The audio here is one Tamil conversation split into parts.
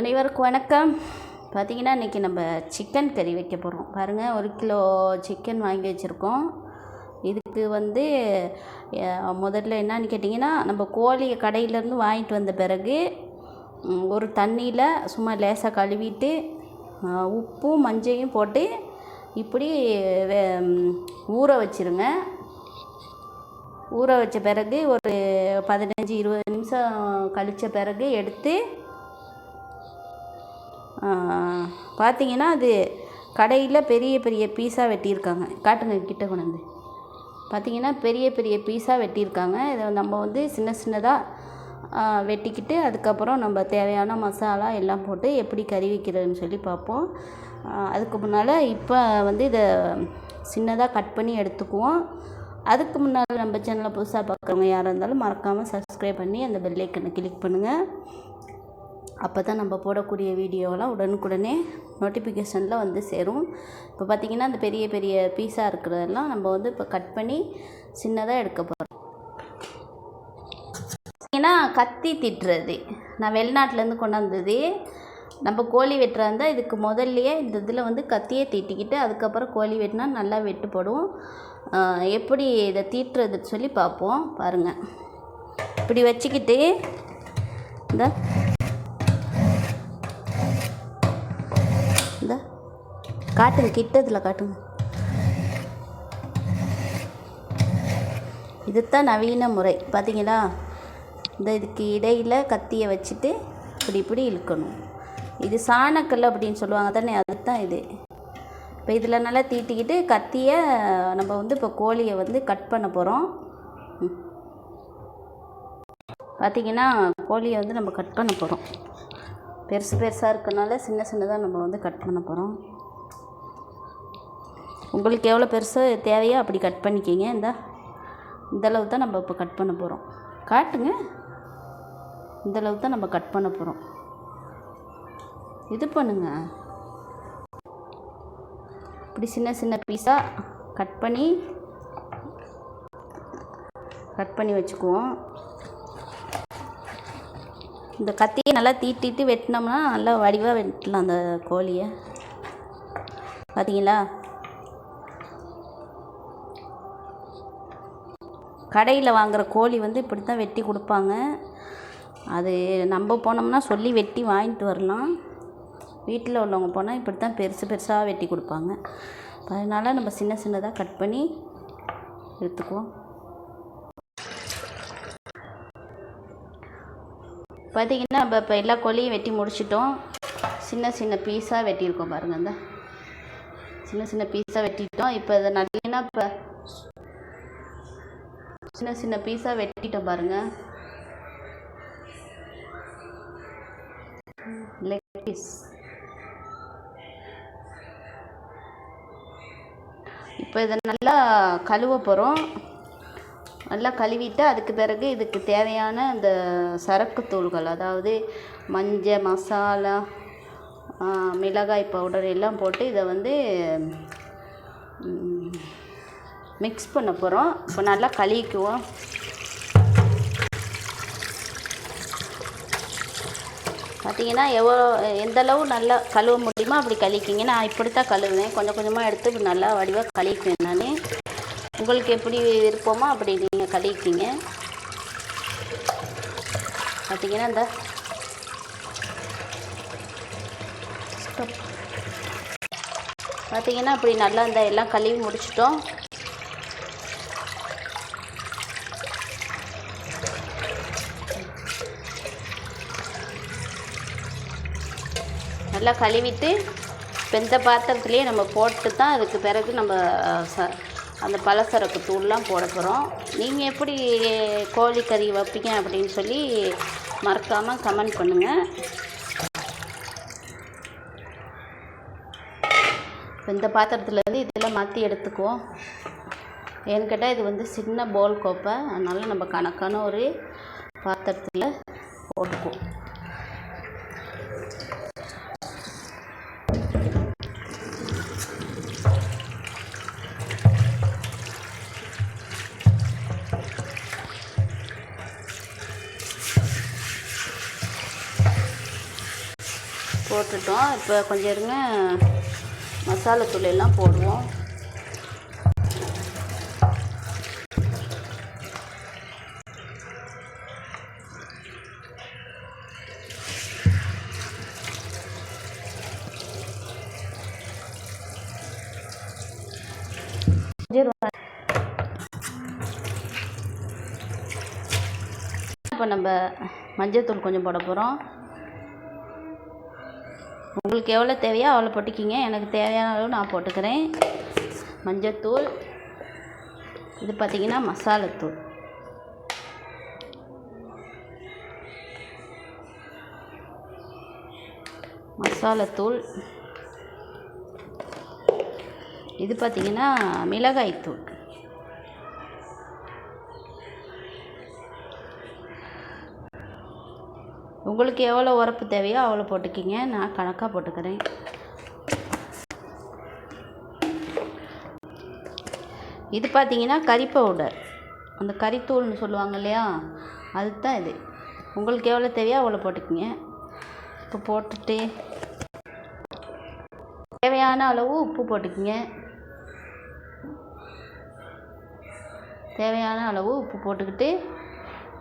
அனைவருக்கும் வணக்கம். பார்த்திங்கன்னா இன்றைக்கி நம்ம சிக்கன் கறி வைக்க போகிறோம் பாருங்கள் ஒரு கிலோ சிக்கன் வாங்கி வச்சுருக்கோம். இதுக்கு வந்து முதல்ல என்னன்னு கேட்டிங்கன்னா நம்ம கோழியை கடையிலேருந்து வாங்கிட்டு வந்த பிறகு ஒரு தண்ணியில் சும்மா லேசாக கழுவிட்டு உப்பும் மஞ்சையும் போட்டு இப்படி வே- ஊற வச்சிருங்க. ஊற வச்ச பிறகு ஒரு பதினஞ்சு இருபது நிமிஷம் கழித்த பிறகு எடுத்து பார்த்தீங்கன்னா அது கடையில் பெரிய பெரிய பீஸாக வெட்டியிருக்காங்க. காட்டுங்க கிட்ட கொண்டு பார்த்தீங்கன்னா பெரிய பெரிய பீஸாக வெட்டியிருக்காங்க. இதை நம்ம வந்து சின்ன சின்னதாக வெட்டிக்கிட்டு அதுக்கப்புறம் நம்ம தேவையான மசாலா எல்லாம் போட்டு எப்படி கறி வைக்கிறதுன்னு சொல்லி பார்ப்போம். அதுக்கு முன்னால் இப்போ வந்து இதை சின்னதாக கட் பண்ணி எடுத்துக்குவோம். அதுக்கு முன்னால் நம்ம சேனலை புதுசாக பார்க்குறவங்க யாராக இருந்தாலும் மறக்காமல் சப்ஸ்கிரைப் பண்ணி அந்த பெல்லைக்கனை கிளிக் பண்ணுங்கள் அப்போ தான் நம்ம போடக்கூடிய வீடியோலாம் உடனுக்குடனே நோட்டிஃபிகேஷனில் வந்து சேரும். இப்போ பார்த்திங்கன்னா அந்த பெரிய பெரிய பீஸாக இருக்கிறதெல்லாம் நம்ம வந்து இப்போ கட் பண்ணி சின்னதாக எடுக்க போகிறோம் பார்த்தீங்கன்னா கத்தி திட்டுறது. நான் வெளிநாட்டிலேருந்து கொண்டாந்தது நம்ம கோழி வெட்டுறா இருந்தால் இதுக்கு முதல்லையே இந்த இதில் வந்து கத்தியை தீட்டிக்கிட்டு அதுக்கப்புறம் கோழி வெட்டினா நல்லா வெட்டுப்படும் எப்படி இதை தீட்டுறதுன்னு சொல்லி பார்ப்போம் பாருங்கள் இப்படி வச்சுக்கிட்டு இந்த காட்டுங்க கிட்டத்தில் காட்டுங்க. இதுதான் நவீன முறை. பார்த்தீங்களா இந்த இதுக்கு இடையில் கத்தியை வச்சுட்டு இப்படி இப்படி இழுக்கணும். இது சாணக்கல் அப்படின்னு சொல்லுவாங்க தானே அதுதான் இது. இப்போ இதில் நல்லா தீட்டிக்கிட்டு கத்தியை நம்ம வந்து இப்போ கோழியை வந்து கட் பண்ண போகிறோம் பார்த்திங்கன்னா கோழியை வந்து நம்ம கட் பண்ண போகிறோம் பெருசு பெருசாக இருக்கனால சின்ன சின்னதாக நம்ம வந்து கட் பண்ண போகிறோம் உங்களுக்கு எவ்வளோ பெருசு தேவையோ அப்படி கட் பண்ணிக்கிங்க. இந்த இந்தளவு தான் நம்ம இப்போ கட் பண்ண போகிறோம். காட்டுங்க. இந்தளவு தான் நம்ம கட் பண்ண போகிறோம். இது பண்ணுங்க. இப்படி சின்ன சின்ன பீஸாக கட் பண்ணி கட் பண்ணி வச்சுக்குவோம். இந்த கத்தியை நல்லா தீட்டிட்டு வெட்டினோம்னா நல்லா வடிவாக வெட்டலாம் அந்த கோழியை. பார்த்தீங்களா? கடையில் வாங்குகிற கோழி வந்து இப்படி தான் வெட்டி கொடுப்பாங்க. அது நம்ம போனோம்னா சொல்லி வெட்டி வாங்கிட்டு வரலாம். வீட்டில் உள்ளவங்க போனால் இப்படி தான் பெருசு பெருசாக வெட்டி கொடுப்பாங்க. அதனால் நம்ம சின்ன சின்னதாக கட் பண்ணி எடுத்துக்குவோம். பார்த்தீங்கன்னா நம்ம இப்போ எல்லா கோழியும் வெட்டி முடிச்சிட்டோம். சின்ன சின்ன பீஸாக வெட்டியிருக்கோம் பாருங்கள் இந்த சின்ன சின்ன பீஸாக வெட்டிட்டோம். இப்போ இதை நல்லா இப்போ சின்ன சின்ன பீஸாக வெட்டிட்டோம் பாருங்கள் லெக் பீஸ் இப்போ இதை நல்லா கழுவ போகிறோம் நல்லா கழுவிட்டு அதுக்கு பிறகு இதுக்கு தேவையான இந்த சரக்கு தூள்கள் அதாவது மஞ்சள் மசாலா மிளகாய் பவுடர் எல்லாம் போட்டு இதை வந்து மிக்ஸ் பண்ண போகிறோம் இப்போ நல்லா கழுவிக்குவோம். பார்த்தீங்கன்னா எவ்வளோ எந்த அளவு நல்லா கழுவ முடியுமோ அப்படி கழிக்கிங்க நான் இப்படி தான் கழுவுவேன். கொஞ்சம் கொஞ்சமாக எடுத்து நல்லா வடிவாக கழிக்குவேன் நான். உங்களுக்கு எப்படி விருப்பமோ அப்படி நீங்கள் கழிக்கிங்க பார்த்தீங்கன்னா இந்த பார்த்தீங்கன்னா அப்படி நல்லா இந்த எல்லாம் கழுவி முடிச்சிட்டோம். நல்லா கழுவிட்டு வெந்த பாத்திரத்துலேயே நம்ம போட்டு தான் அதுக்கு பிறகு நம்ம ச அந்த பலசரக்கு தூள்லாம் போட போகிறோம் நீங்கள் எப்படி கோழி கறி வைப்பீங்க அப்படின்னு சொல்லி மறக்காமல் கமெண்ட் பண்ணுங்கள் இந்த பாத்திரத்துலேருந்து இதில் மாற்றி எடுத்துக்குவோம். ஏன்னு கேட்டால் இது வந்து சின்ன போல் கோப்பை. அதனால் நம்ம கணக்கான ஒரு பாத்திரத்தில் போட்டுக்குவோம். போட்டுட்டோம். இப்போ கொஞ்சம் இருங்க. மசாலா எல்லாம் போடுவோம். இப்போ நம்ம மஞ்சள்தூள் கொஞ்சம் போட போகிறோம் உங்களுக்கு எவ்வளோ தேவையோ அவ்வளோ போட்டுக்கிங்க. எனக்கு தேவையான அளவு நான் போட்டுக்கிறேன். மஞ்சள்தூள் இது பார்த்திங்கன்னா மசாலாத்தூள். மசாலாத்தூள். இது பார்த்திங்கன்னா மிளகாய்த்தூள். உங்களுக்கு எவ்வளோ உரப்பு தேவையோ அவ்வளோ போட்டுக்கிங்க. நான் கணக்காக போட்டுக்கிறேன். இது பார்த்தீங்கன்னா கறி பவுடர் அந்த கறித்தூள்னு சொல்லுவாங்க இல்லையா? அதுதான் இது. உங்களுக்கு எவ்வளோ தேவையோ அவ்வளோ போட்டுக்கிங்க. இப்போ போட்டுட்டு தேவையான அளவு உப்பு போட்டுக்கிங்க. தேவையான அளவு உப்பு போட்டுக்கிட்டு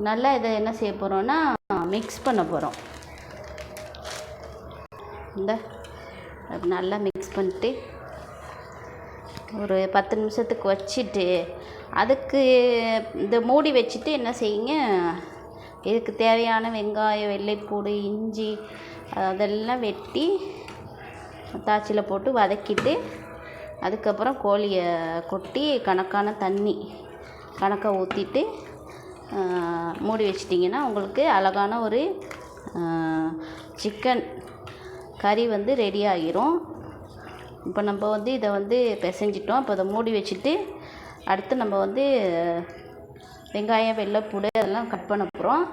நல்லா இதை என்ன செய்ய போகிறோன்னா மிக்ஸ் பண்ண போகிறோம் இந்த நல்லா மிக்ஸ் பண்ணிட்டு ஒரு பத்து நிமிஷத்துக்கு வச்சுட்டு அதுக்கு இந்த மூடி வச்சுட்டு என்ன செய்யுங்க இதுக்கு தேவையான வெங்காயம் வெள்ளைப்பூடு இஞ்சி அதெல்லாம் வெட்டி தாச்சியில் போட்டு வதக்கிட்டு அதுக்கப்புறம் கோழியை கொட்டி கணக்கான தண்ணி கணக்காக ஊற்றிட்டு மூடி வச்சிட்டிங்கன்னா உங்களுக்கு அழகான ஒரு சிக்கன் கறி வந்து ரெடி ஆகிரும். இப்போ நம்ம வந்து இதை வந்து பிசைஞ்சிட்டோம். இப்போ அதை மூடி வச்சுட்டு அடுத்து நம்ம வந்து வெங்காயம் வெள்ளைப்பூடு அதெல்லாம் கட் பண்ண போகிறோம்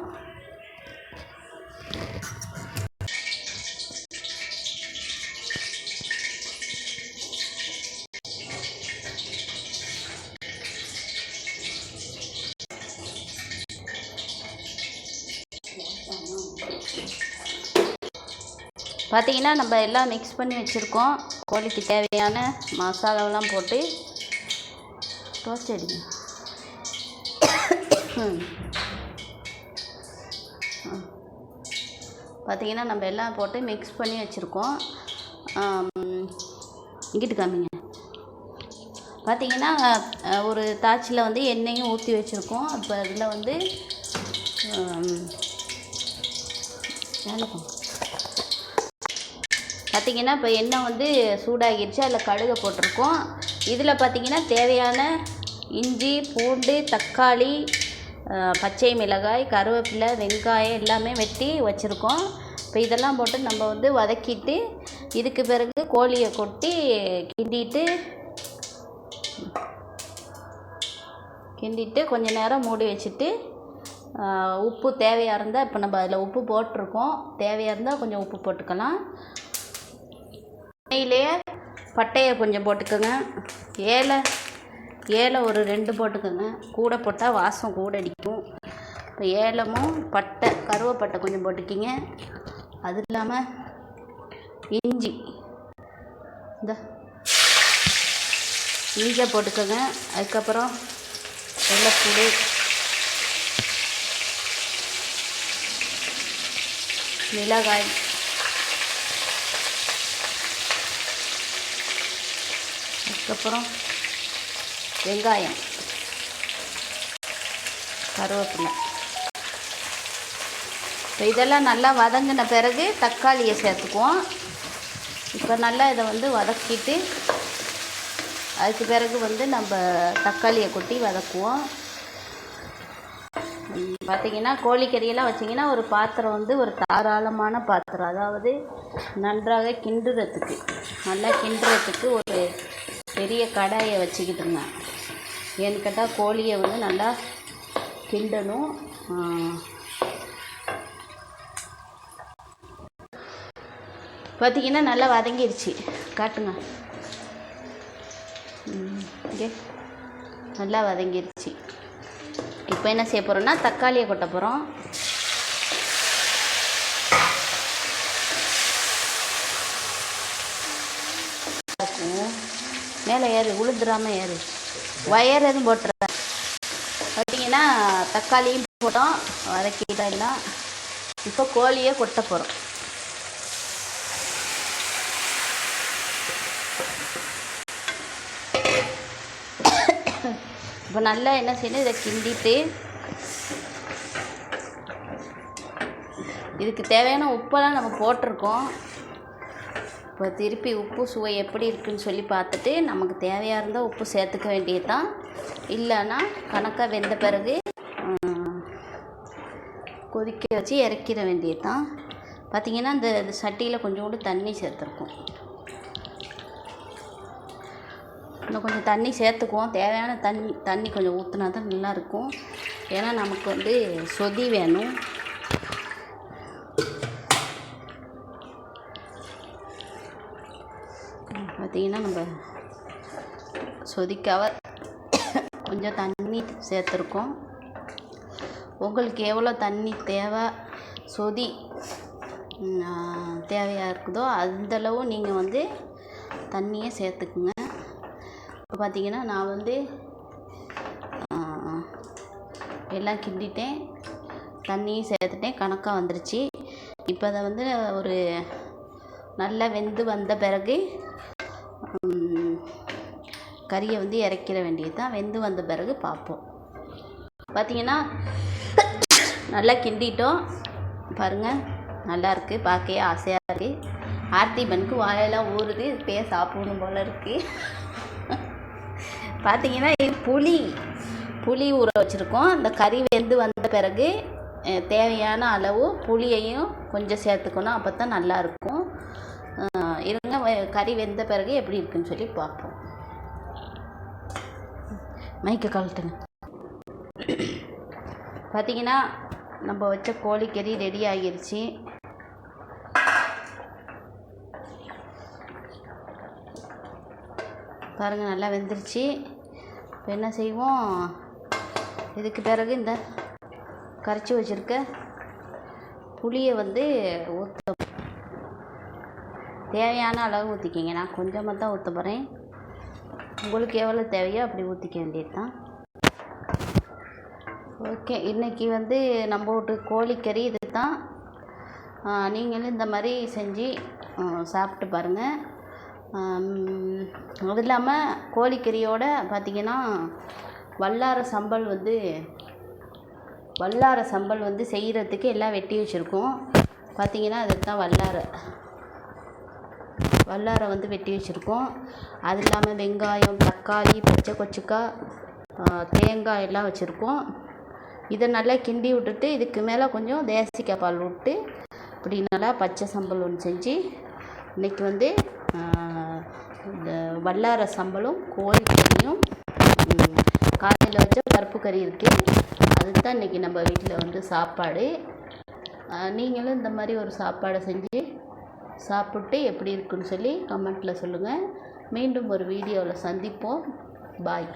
பார்த்தீங்கன்னா நம்ம எல்லாம் மிக்ஸ் பண்ணி வச்சுருக்கோம். கோழிக்கு தேவையான மசாலாவெல்லாம் போட்டு டோஸ்ட் அடிங்க. பார்த்தீங்கன்னா நம்ம எல்லாம் போட்டு மிக்ஸ் பண்ணி வச்சுருக்கோம். இங்கிட்டு காமிங்க. பார்த்தீங்கன்னா ஒரு தாச்சியில் வந்து எண்ணெயும் ஊற்றி வச்சுருக்கோம். இப்போ அதில் வந்து மேலே பார்த்திங்கன்னா இப்போ எண்ணெய் வந்து சூடாகிடுச்சு அதில் கடுகை போட்டிருக்கோம். இதில் பார்த்திங்கன்னா தேவையான இஞ்சி பூண்டு தக்காளி பச்சை மிளகாய் கருவேப்பிலை வெங்காயம் எல்லாமே வெட்டி வச்சுருக்கோம். இப்போ இதெல்லாம் போட்டு நம்ம வந்து வதக்கிட்டு இதுக்கு பிறகு கோழியை கொட்டி கிண்டிட்டு கிண்டிட்டு கொஞ்ச நேரம் மூடி வச்சுட்டு உப்பு தேவையாக இருந்தால் இப்போ நம்ம அதில் உப்பு போட்டிருக்கோம். தேவையாக இருந்தால் கொஞ்சம் உப்பு போட்டுக்கலாம். எண்ணெயிலேயே பட்டையை கொஞ்சம் போட்டுக்கோங்க. ஏலை ஏலை ஒரு ரெண்டு போட்டுக்கோங்க. கூட போட்டால் வாசம் கூட அடிக்கும். இப்போ ஏலமும் பட்டை கருவேப்பட்டை கொஞ்சம் போட்டுக்கிங்க. அது இல்லாமல் இஞ்சி. இந்த. இஞ்சியை போட்டுக்கோங்க. அதுக்கப்புறம் வெள்ளைப்பூடு மிளகாய். அதுக்கப்புறம் வெங்காயம் கருவேப்பிலை. இப்போ இதெல்லாம் நல்லா வதங்கின பிறகு தக்காளியை சேர்த்துக்குவோம். இப்போ நல்லா இதை வந்து வதக்கிட்டு அதுக்கு பிறகு வந்து நம்ம தக்காளியை கொட்டி வதக்குவோம். பார்த்திங்கன்னா கோழிக்கறியெல்லாம் வச்சிங்கன்னா ஒரு பாத்திரம் வந்து ஒரு தாராளமான பாத்திரம். அதாவது நன்றாக கிண்டுறதுக்கு நல்லா கிண்டுறதுக்கு ஒரு பெரிய கடாயை வச்சுக்கிட்டுங்க ஏன்னு கேட்டால் கோழியை வந்து நல்லா கிண்டணும். பார்த்திங்கன்னா பார்த்தீங்கன்னா நல்லா வதங்கிருச்சு. காட்டுங்க. இங்கே. நல்லா வதங்கிருச்சு. இப்போ என்ன செய்ய போகிறோன்னா தக்காளியை கொட்ட போகிறோம் மேலே ஏறு உளுந்துடாமல் ஏறு. ஒயர் எதுவும் போட்டுற பார்த்தீங்கன்னா தக்காளியும் போட்டோம் வதக்கிட்டா எல்லாம் இப்போ கோழியே கொட்ட போகிறோம் இப்போ நல்லா என்ன செய்யணும்? இதை கிண்டிட்டு இதுக்கு தேவையான உப்பெல்லாம் நம்ம போட்டிருக்கோம். இப்போ திருப்பி உப்பு சுவை எப்படி இருக்குன்னு சொல்லி பார்த்துட்டு நமக்கு தேவையாக இருந்தால் உப்பு சேர்த்துக்க வேண்டியது தான் இல்லைன்னா கணக்காக வெந்த பிறகு கொதிக்க வச்சு இறக்கிட வேண்டியது தான் பார்த்திங்கன்னா இந்த சட்டியில் கொஞ்சோண்டு தண்ணி சேர்த்துருக்கோம். இன்னும் கொஞ்சம் தண்ணி சேர்த்துக்குவோம். தேவையான தண்ணி தண்ணி கொஞ்சம் ஊற்றுனா தான் நல்லாயிருக்கும் ஏன்னா நமக்கு வந்து சொதி வேணும். பார்த்திங்கன்னா நம்ம சொதிக்காக கொஞ்சம் தண்ணி சேர்த்துருக்கோம். உங்களுக்கு எவ்வளோ தண்ணி தேவை சொதி தேவையாக இருக்குதோ அந்தளவு நீங்கள் வந்து தண்ணியை சேர்த்துக்குங்க. இப்போ பார்த்திங்கன்னா நான் வந்து எல்லாம் கிண்டிட்டேன். தண்ணியும் சேர்த்துட்டேன். கணக்காக வந்துருச்சு. இப்போ அதை வந்து ஒரு நல்லா வெந்து வந்த பிறகு கறியை வந்து இறக்கிட வேண்டியது தான் வெந்து வந்த பிறகு பார்ப்போம். பார்த்தீங்கன்னா நல்லா கிண்டிட்டோம். பாருங்கள் நல்லாயிருக்கு பார்க்கவே ஆசையாக இருக்குது ஆர்த்தி பனுக்கு வாயெல்லாம் ஊறுது. பே சாப்பிடணும் போல் இருக்குது பார்த்தீங்கன்னா இது புளி புளி ஊற வச்சுருக்கோம். அந்த கறி வெந்து வந்த பிறகு தேவையான அளவு புளியையும் கொஞ்சம் சேர்த்துக்கணும். அப்போ தான் நல்லாயிருக்கும் இருங்க கறி வெந்த பிறகு எப்படி இருக்குன்னு சொல்லி பார்ப்போம். மைக்க கழட்டுங்க. பார்த்தீங்கன்னா நம்ம வச்ச கோழிக்கறி ரெடி ஆகிருச்சு. பாருங்கள் நல்லா வெந்துருச்சு. இப்போ என்ன செய்வோம்? இதுக்கு பிறகு இந்த கரைச்சி வச்சுருக்க புளியை வந்து தேவையான அளவு ஊற்றிக்கிங்க நான் கொஞ்சமாக தான் ஊற்ற போகிறேன் உங்களுக்கு எவ்வளோ தேவையோ அப்படி ஊற்றிக்க வேண்டியது தான் ஓகே இன்றைக்கி வந்து நம்ம வீட்டு கோழிக்கறி இது தான் நீங்களும் இந்த மாதிரி செஞ்சு சாப்பிட்டு பாருங்கள் அது இல்லாமல் கோழிக்கறியோட பார்த்திங்கன்னா வல்லார சம்பல் வந்து வல்லார சம்பல் வந்து செய்கிறதுக்கு எல்லாம் வெட்டி வச்சுருக்கோம். பார்த்திங்கன்னா அதுக்கு தான் வல்லார. வல்லாரை வந்து வெட்டி வச்சுருக்கோம். அது இல்லாமல் வெங்காயம் தக்காளி பச்சை கொச்சிக்காய் தேங்காய் எல்லாம் வச்சுருக்கோம். இதை நல்லா கிண்டி விட்டுட்டு இதுக்கு மேலே கொஞ்சம் தேசிக்காய் பால் விட்டு இப்படி நல்லா பச்சை சம்பல் ஒன்று செஞ்சு இன்றைக்கி வந்து இந்த வல்லார சம்பளும் கோழிக்கறியும் கறியும் காலையில் வச்ச பருப்பு கறி இருக்குது அதுதான் இன்றைக்கி நம்ம வீட்டில் வந்து சாப்பாடு. நீங்களும் இந்த மாதிரி ஒரு சாப்பாடை செஞ்சு சாப்பிட்டு எப்படி இருக்குன்னு சொல்லி கமெண்ட்டில் சொல்லுங்கள் மீண்டும் ஒரு வீடியோவில் சந்திப்போம். பாய்.